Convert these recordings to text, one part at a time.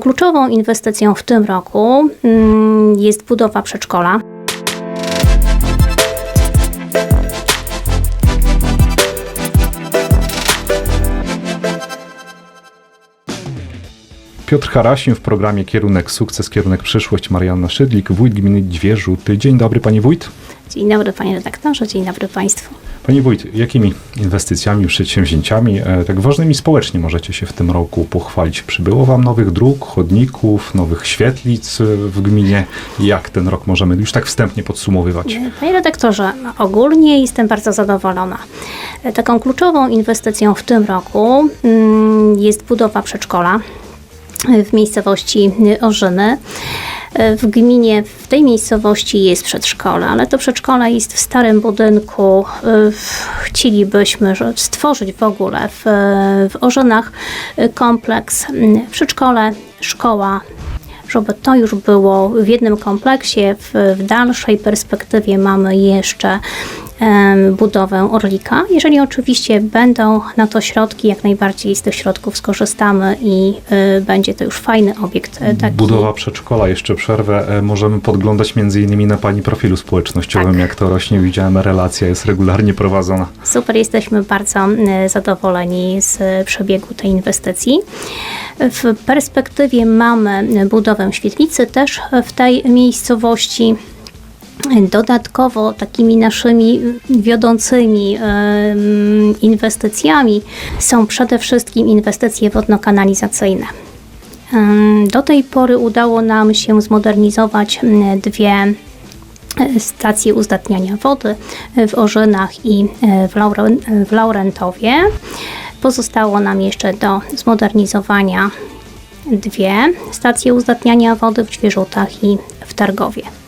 Kluczową inwestycją w tym roku mm, jest budowa przedszkola. Piotr Harasim w programie Kierunek Sukces, Kierunek Przyszłość, Marianna Szydlik, wójt gminy Dwie. Dzień dobry Panie Wójt. Dzień dobry panie redaktorze, dzień dobry państwu. Panie Wójt, jakimi inwestycjami, przedsięwzięciami, e, tak ważnymi społecznie możecie się w tym roku pochwalić? Przybyło Wam nowych dróg, chodników, nowych świetlic e, w gminie? Jak ten rok możemy już tak wstępnie podsumowywać? Panie redaktorze, ogólnie jestem bardzo zadowolona. Taką kluczową inwestycją w tym roku mm, jest budowa przedszkola w miejscowości Orzyny. W gminie, w tej miejscowości jest przedszkole, ale to przedszkole jest w starym budynku. Chcielibyśmy że- stworzyć w ogóle w, w Orzynach kompleks mm, przedszkole, szkoła, żeby to już było w jednym kompleksie. W, w dalszej perspektywie mamy jeszcze budowę Orlika. Jeżeli oczywiście będą na to środki, jak najbardziej z tych środków skorzystamy i y, będzie to już fajny obiekt y, taki. Budowa przedszkola, jeszcze przerwę, e, możemy podglądać między innymi na Pani profilu społecznościowym, Tak. jak to rośnie. Widziałem, relacja jest regularnie prowadzona. Super, jesteśmy bardzo zadowoleni z y, przebiegu tej inwestycji. W perspektywie mamy budowę świetlicy też w tej miejscowości. Dodatkowo takimi naszymi wiodącymi inwestycjami są przede wszystkim inwestycje wodno-kanalizacyjne. Do tej pory udało nam się zmodernizować dwie e, stacje uzdatniania wody w Orzynach i e, w, Lauren- w Laurentowie. Pozostało nam jeszcze do zmodernizowania dwie stacje uzdatniania wody w Ćwierzutach i w Targowie.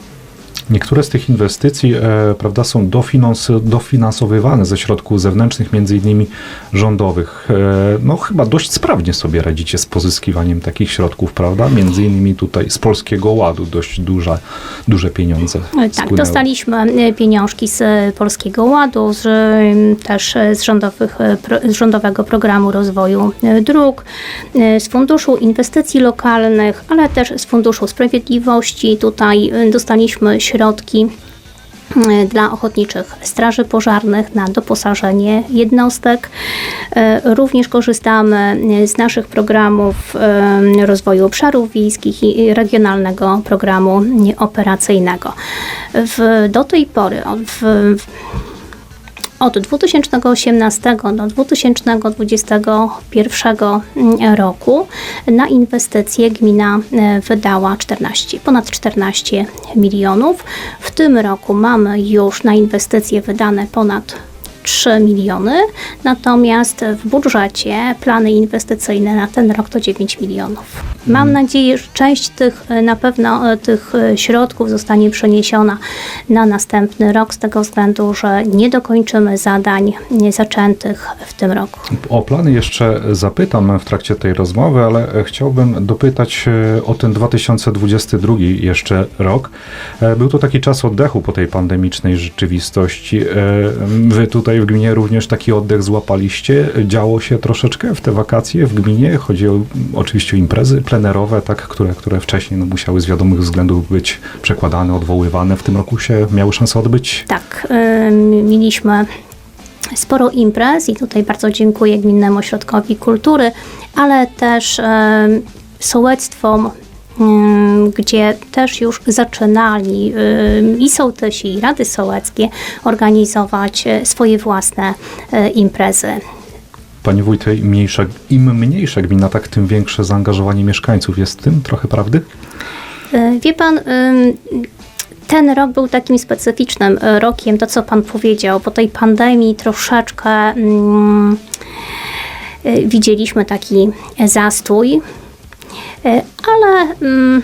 Niektóre z tych inwestycji e, prawda, są dofinans, dofinansowywane ze środków zewnętrznych, między innymi rządowych. E, no chyba dość sprawnie sobie radzicie z pozyskiwaniem takich środków, prawda? Między innymi tutaj z Polskiego Ładu dość duże, duże pieniądze Tak, spłynęły. dostaliśmy e, pieniążki z e, Polskiego Ładu, z, e, też e, z, rządowych, e, z Rządowego Programu Rozwoju e, Dróg, e, z Funduszu Inwestycji Lokalnych, ale też z Funduszu Sprawiedliwości. Tutaj e, dostaliśmy środki e, dla ochotniczych straży pożarnych na doposażenie jednostek. E, Również korzystamy e, z naszych programów rozwoju obszarów wiejskich i regionalnego programu operacyjnego. W, do tej pory od, w, od 2018 do 2021 roku na inwestycje gmina e, wydała 14, ponad 14 milionów. W tym roku mamy już na inwestycje wydane ponad 3 miliony, natomiast w budżecie plany inwestycyjne na ten rok to 9 milionów. Mam nadzieję, że część tych e, na pewno e, tych e, środków zostanie przeniesiona na następny rok z tego względu, że nie dokończymy zadań zaczętych w tym roku. O plany jeszcze zapytam w trakcie tej rozmowy, ale chciałbym dopytać o ten 2022 jeszcze rok. Był to taki czas oddechu po tej pandemicznej rzeczywistości. Wy tutaj w gminie również taki oddech złapaliście. Działo się troszeczkę w te wakacje w gminie. Chodzi o, oczywiście o imprezy plenerowe, tak, które, które wcześniej no, musiały z wiadomych względów być przekładane, odwoływane. W tym roku się miały szansę odbyć. Tak, ym, mieliśmy sporo imprez i tutaj bardzo dziękuję Gminnemu Ośrodkowi Kultury, ale też ym, sołectwom, gdzie też już zaczynali i sołtysi, i rady sołeckie organizować e, swoje własne e, imprezy. Panie wójcie, mniejsza, im mniejsza gmina, tak tym większe zaangażowanie mieszkańców. Jest w tym trochę prawdy? E, Wie pan, ten rok był takim specyficznym e, rokiem, to co pan powiedział, po tej pandemii troszeczkę ym, e, widzieliśmy taki zastój, ale ym,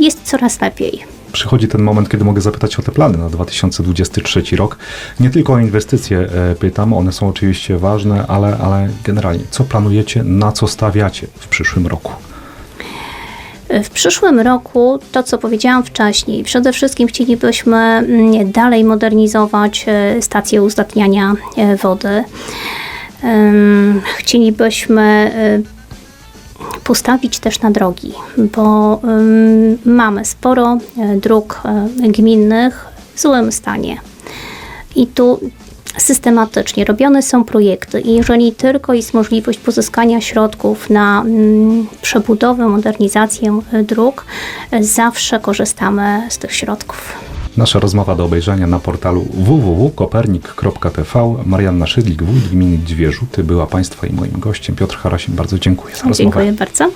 jest coraz lepiej. Przychodzi ten moment, kiedy mogę zapytać o te plany na 2023 rok. Nie tylko o inwestycje e, pytam, one są oczywiście ważne, ale, ale generalnie, co planujecie, na co stawiacie w przyszłym roku? W przyszłym roku, to co powiedziałam wcześniej, przede wszystkim chcielibyśmy mm, dalej modernizować e, stacje uzdatniania e, wody. Chcielibyśmy postawić też na drogi, bo mamy sporo e, dróg e, gminnych w złym stanie. I tu systematycznie robione są projekty i jeżeli tylko jest możliwość pozyskania środków na przebudowę, modernizację e, dróg, zawsze korzystamy z tych środków. Nasza rozmowa do obejrzenia na portalu www.kopernik.tv. Marianna Szydlik, wójt gminy Dwie Rzuty, była Państwa i moim gościem. Piotr Harasim, bardzo dziękuję za rozmowę. Dziękuję bardzo.